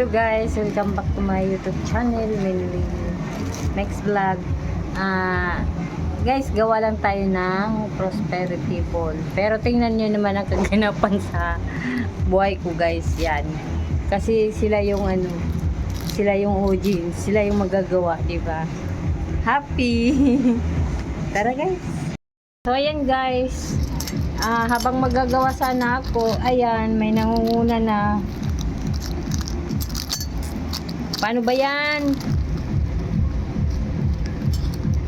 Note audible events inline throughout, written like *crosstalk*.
Hello guys, welcome back to my YouTube channel, Melly Next Vlog. Ah, guys, gawa lang tayo ng prosperity ball. Pero tingnan nyo naman ang kaganapan *laughs* sa buhay ko guys, yan. Kasi sila yung ano, sila yung audience, sila yung magagawa, di ba? Happy! *laughs* Tara guys! So ayan guys, ah, habang magagawa sana ako, ayan, may nangunguna na Paano ba yan?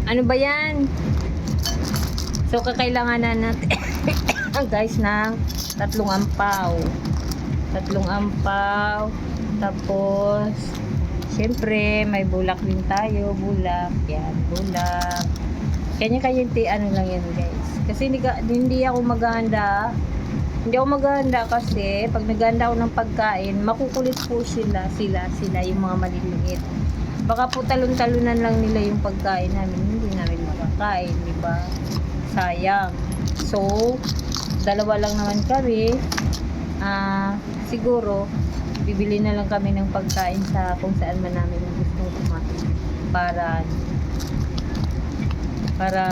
Ano ba yan? So, kakailangan na natin *coughs* guys ng tatlong ampaw. Tatlong ampaw. Tapos, syempre, may bulak din tayo. Bulak. Yan, bulak. Kanya-kanya ano lang yan guys. Kasi hindi, hindi ako maghahanda hindi ako maghahanda kasi pag naghahanda ako ng pagkain, makukulit po sila, sila, sila, yung mga maliliit. Baka po talon-talunan lang nila yung pagkain namin, hindi namin makakain, di ba? Sayang. So, dalawa lang naman kami. Ah, siguro, bibili na lang kami ng pagkain sa kung saan man namin gusto kumain para para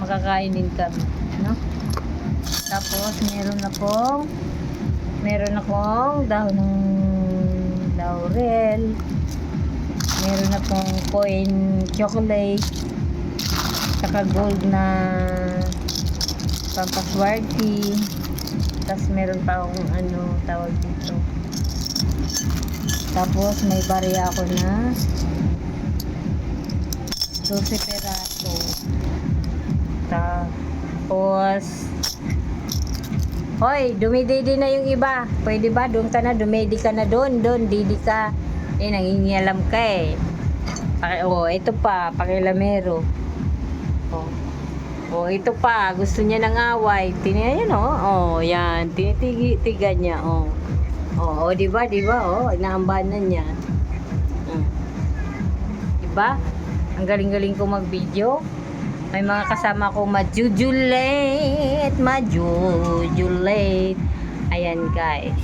makakain din kami, no? Tapos, meron akong meron akong dahon ng laurel. Meron akong coin chocolate. Saka gold na pampaswerte. Tapos, meron pa akong ano, tawag dito. Tapos, may barya ako na 12 peraso. Tapos, Hoy, dumididi na yung iba. Pwede ba? Doon ka na, dumidi ka na doon. Doon, didi ka. Eh, nangingialam ka eh. Paki, oh, ito pa, pakilamero. Oh. Oh, ito pa, gusto niya ng away. Tingnan yan, oh. Oh, yan. Tinitigan niya, oh. Oh, oh, di ba, di ba, oh. Inaambanan niya. Mm. Di ba? Ang galing-galing ko mag-video. May mga kasama ko majujulate, majujulate. Ayan guys.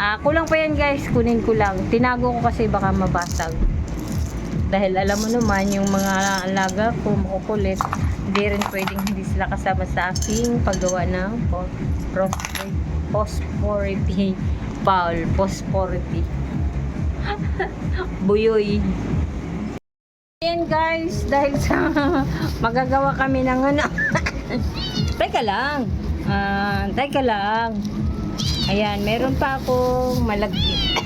Ah, kulang pa yan guys, kunin ko lang. Tinago ko kasi baka mabasag. Dahil alam mo naman, yung mga alaga ko makukulit, hindi rin pwedeng hindi sila kasama sa aking paggawa ng prosperity, Paul, prosperity. *laughs* Buyoy. Guys, dahil sa *laughs* magagawa kami ng ano. *laughs* teka lang. Ah, teka lang. Ayan, meron pa akong malagkit.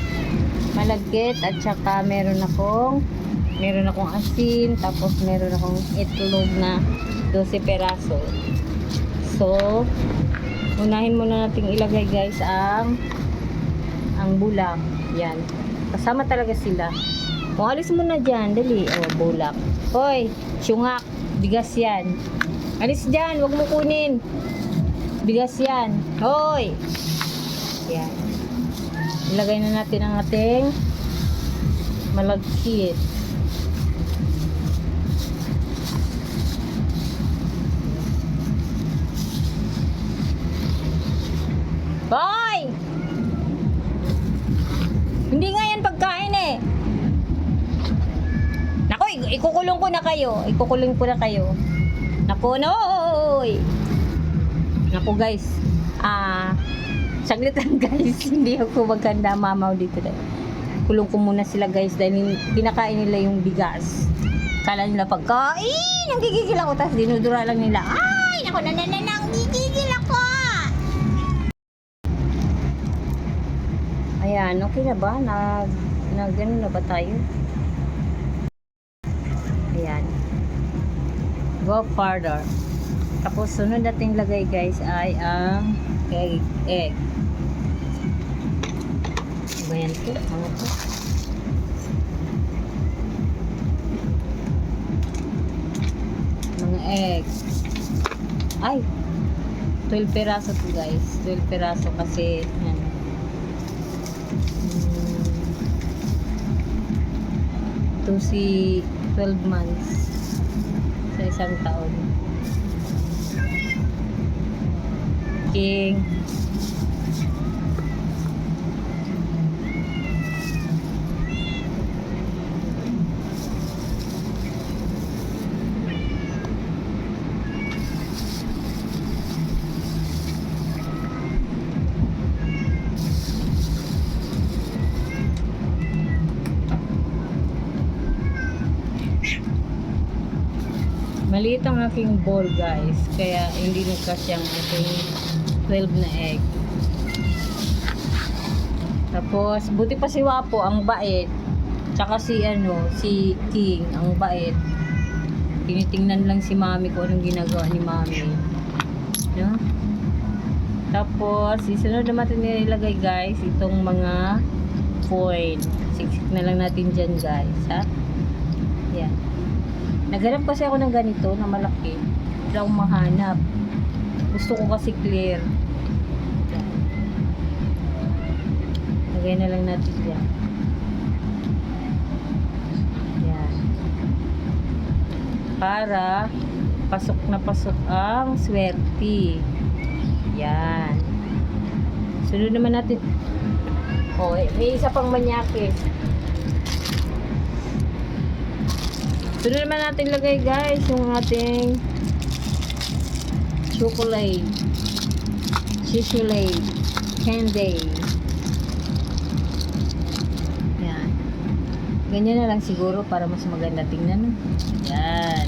malagkit at saka meron akong meron akong asin, tapos meron akong itlog na 12 peraso. So, unahin muna nating ilagay guys ang ang bulak. Yan. Kasama talaga sila. Kung alis mo na dyan, dali. O, bulak. Hoy, syungak. Bigas yan. Alis dyan, wag mo kunin. Bigas yan. Hoy! Yan. Ilagay na natin ang ating malagkit. Hoy! Hindi nga yan pagkain ikukulong ko na kayo. Ikukulong ko na kayo. Nako, noy! Nako guys. Ah, saglit lang *laughs* guys. Hindi ako maganda mamaw dito dahil. Kulong ko muna sila guys dahil kinakain nila yung bigas. Kala nila pagkain! Ang gigigil ako. Tapos dinudura lang nila. Ay! Nako, nananang gigigil ako! Ayan, okay na ba? Nag, nag ano na ba tayo? Ayan. Go further. Tapos sunod nating lagay guys ay ang egg. egg. Ano ba yan to? Ano to? Mga egg. Ay! 12 peraso to guys. 12 peraso kasi ano, to si 12 months sa isang taon. King Maliit ang aking bowl guys. Kaya hindi nagkasya ang aking 12 na egg. Tapos, buti pa si Wapo, ang bait. Tsaka si ano, si King, ang bait. Tinitingnan lang si Mami kung anong ginagawa ni Mami. No? Tapos, isunod naman natin nilagay guys, itong mga foil. Siksik na lang natin dyan guys, ha? Yan. Naghanap kasi ako ng ganito na malaki. Wala akong mahanap. Gusto ko kasi clear. Yan. Lagay na lang natin dyan. Yan. Para pasok na pasok ang swerte. Yan. Sunod naman natin. Oh, eh, may isa pang manyakis. Sunod naman natin lagay guys yung ating chocolate, chocolate, candy. Yan. Ganyan na lang siguro para mas maganda tingnan. Yan.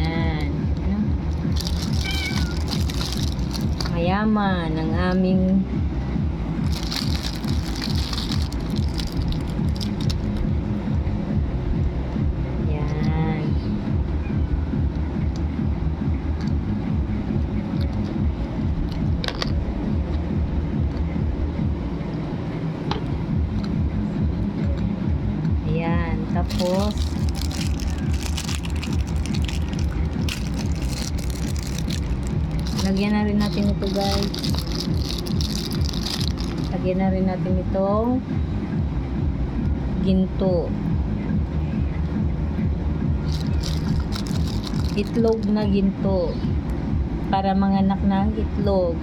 Yan. Ano? Mayaman ang aming lagyan na rin natin ito guys. Lagyan na rin natin itong ginto. itlog na ginto para manganak ng itlog.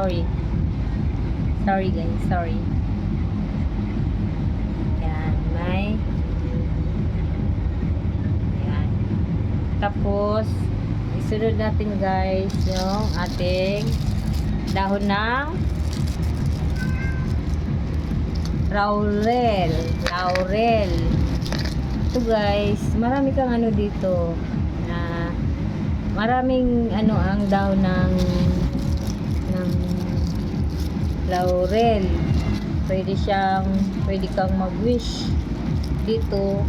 Sorry. Sorry guys, sorry. Yan, may Ayan. Tapos, isunod natin guys yung ating dahon ng laurel. Laurel. Ito guys, marami kang ano dito na maraming ano ang dahon ng ng laurel. Pwede siyang, pwede kang mag-wish dito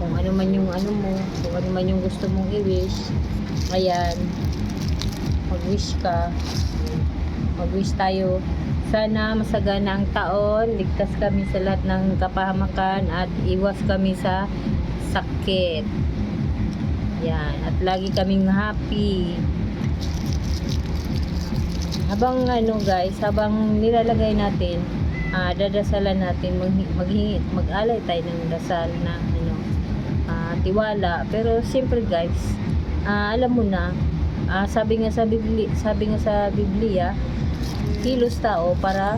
kung ano man yung ano mo, kung ano man yung gusto mong i-wish. Ayan. Mag-wish ka. Mag-wish tayo. Sana masagana ang taon, ligtas kami sa lahat ng kapahamakan at iwas kami sa sakit. Yan. At lagi kaming happy. Habang ano guys, habang nilalagay natin, ah, dadasalan natin, maghi- maghingi, mag-alay tayo ng dasal na ano, ah, tiwala. Pero siyempre guys, ah, alam mo na, ah, sabi nga sa Biblia, sabi nga sa Biblia, kilos tao para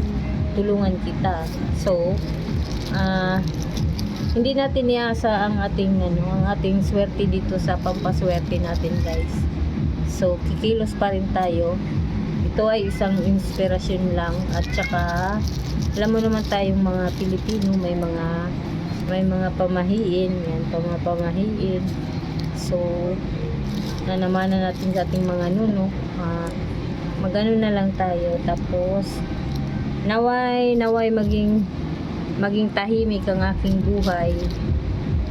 tulungan kita. So, ah, hindi natin iasa ang ating ano, ang ating swerte dito sa pampaswerte natin, guys. So, kikilos pa rin tayo. Ito ay isang inspirasyon lang at saka alam mo naman tayong mga Pilipino may mga may mga pamahiin, yan, mga pamahiin. So, nanamanan natin sa ating mga nuno. Ah, magano na lang tayo. Tapos naway naway maging maging tahimik ang aking buhay.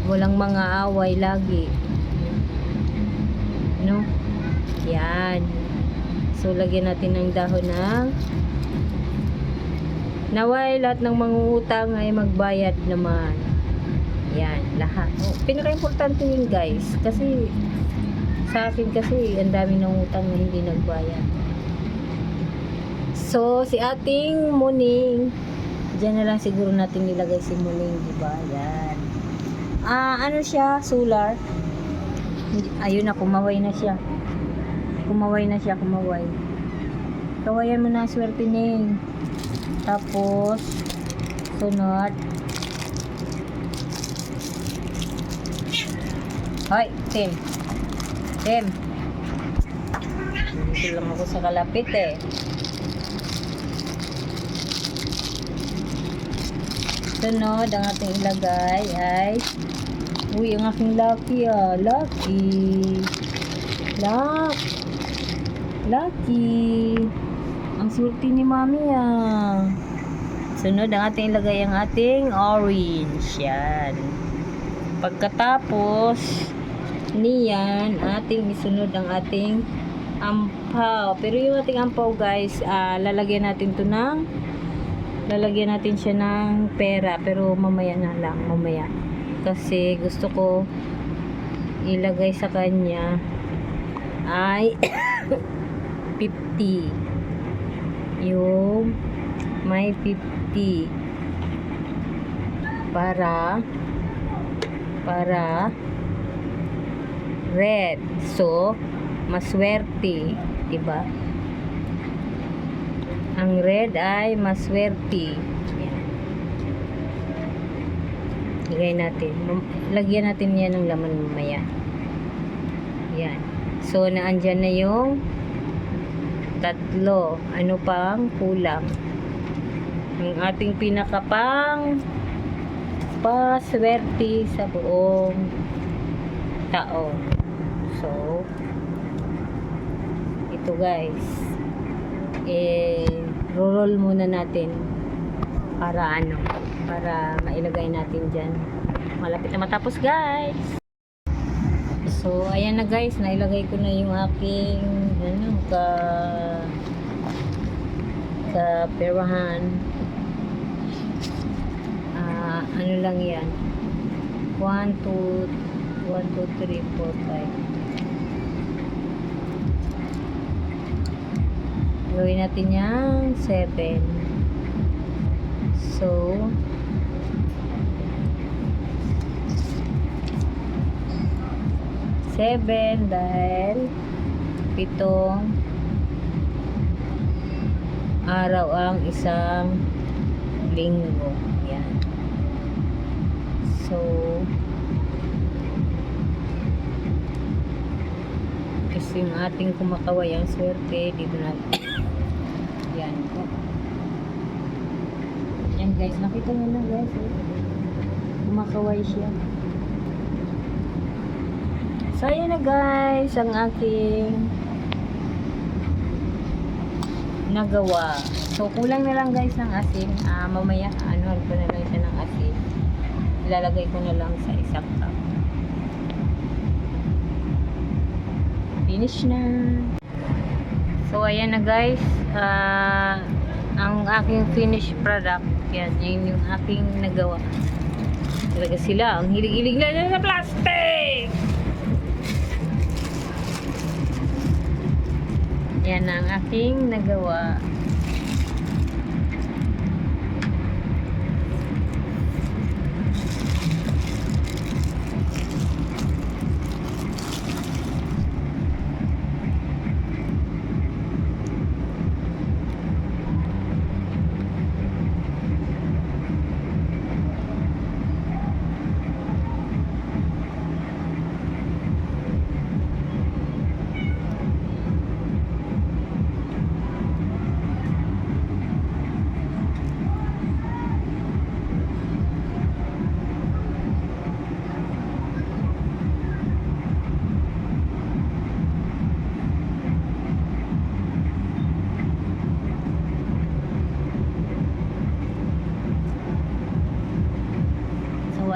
Walang mga away lagi. No? Yan so lagyan natin ng dahon ng naway lahat ng mga utang ay magbayad naman yan lahat oh, pinaka-importante yun guys kasi sa akin kasi ang dami ng utang na hindi nagbayad So, si ating muning, dyan na lang siguro natin nilagay si muning, di ba? Yan. Ah, ano siya? Solar. Ayun na, kumaway na siya. Kumaway na siya, kumaway. Kawayan mo na, swerte ning. Tapos, sunod. Hoy, Tim. Tim. Dito lang ako sa kalapit eh. Sunod, ang ating ilagay ay Uy, ang aking lucky ah. Lucky. Luck. Lucky. Ang swerte ni mami ah. Sunod, ang ating ilagay ang ating orange. Yan. Pagkatapos, niyan, ating isunod ang ating ampaw. Pero yung ating ampaw guys, ah, lalagyan natin to ng lalagyan natin siya ng pera. Pero mamaya na lang, mamaya. Kasi gusto ko ilagay sa kanya ay *coughs* *coughs* 50 yung may 50 para para red so maswerte diba ang red ay maswerte yan Lagay natin. Lagyan natin yan ng laman mamaya. Yan. So, naandyan na yung tatlo. Ano pang kulang? Ang ating pinakapang paswerte sa buong tao. So, ito guys. Eh, roll muna natin para ano, para mailagay natin dyan. Malapit na matapos guys. So, ayan na guys, nailagay ko na yung aking ka ka perahan. Ah, ano lang yan. 1, 2, 1, 2, 3, 4, 5. Gawin natin yung 7. So, seven dahil pitong araw ang isang linggo. Yan. So, kasi yung ating kumakaway ang swerte dito na *coughs* yan po. Yan guys, nakita nyo na guys. eh. Kumakaway siya. So, ayan na guys, ang aking nagawa. So, kulang na lang guys ng asin. Ah, mamaya, ano, ko na lang siya ng asin. Ilalagay ko na lang sa isang cup. Finish na. So, ayan na guys. Ah, ang aking finished product. Yan, yun yung aking nagawa. Talaga sila, ang hilig-hilig na sa plastic! Yan ang aking nagawa.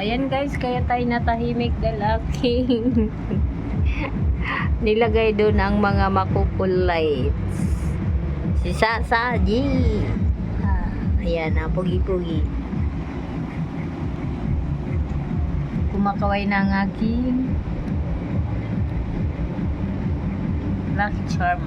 Ayan guys, kaya tayo natahimik dahil aking *laughs* nilagay doon ang mga makukulites. Si Sasa G. Ah, ayan na, pugi-pugi. Kumakaway na ang aking Lucky Charm.